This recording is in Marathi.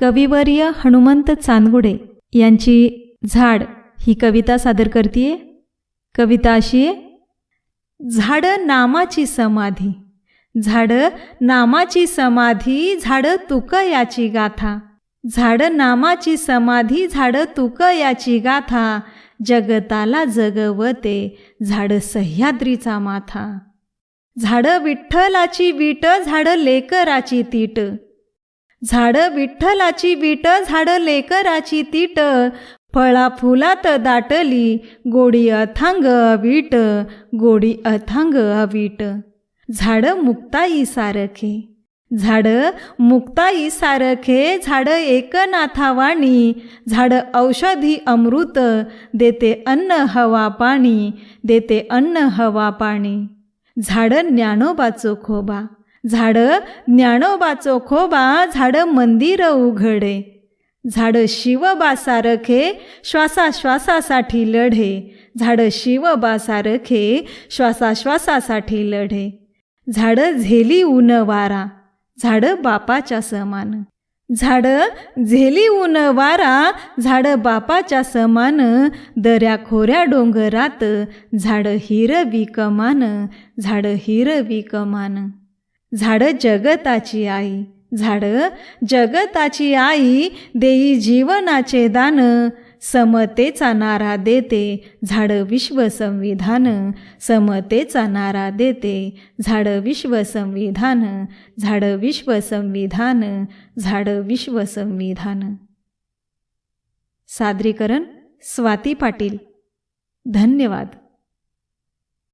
कविवर्य हनुमंत चांदगुडे यांची झाड ही कविता सादर करतीये. कविता अशी आहे झाडं नामाची समाधी झाडं नामाची समाधी झाडं तुक याची गाथा झाडं नामाची समाधी झाडं तुक याची गाथा जगताला जगवते झाडं सह्याद्रीचा माथा झाडं विठ्ठलाची विट झाडं लेकराची तीट झाडं विठ्ठलाची विट झाडं लेकराची तीट फळा फुलात दाटली गोडी अथांग अवीट गोडी अथांग अवीट झाडं मुक्ताई सारखे. झाडं मुक्ताई सारखे झाडं एकनाथावाणी झाडं औषधी अमृत देते अन्न हवा पाणी देते अन्न हवा पाणी. झाडं ज्ञानोबाचो खोबा. झाडं ज्ञानोबाचो खोबा झाडं मंदिर उघडे. झाडं शिवबासारखे श्वासाश्वासासाठी लढे. झाडं शिवबासारखे श्वासाश्वासासाठी लढे. झाडं झेली ऊन वारा. झाडं बापाच्या समान. झाडं झेली ऊन वारा. झाडं बापाच्या समान. दऱ्या खोऱ्या डोंगरात. झाडं हिरवी कमान. झाडं हिरवी कमान. झाडं जगताची आई. झाडं जगताची आई देई जीवनाचे दान. समतेचा नारा देते झाडं विश्वसंविधान. समतेचा नारा देते झाडं विश्वसंविधान. झाडं विश्वसंविधान. झाडं विश्वसंविधान. सादरीकरण स्वाती पाटील. धन्यवाद.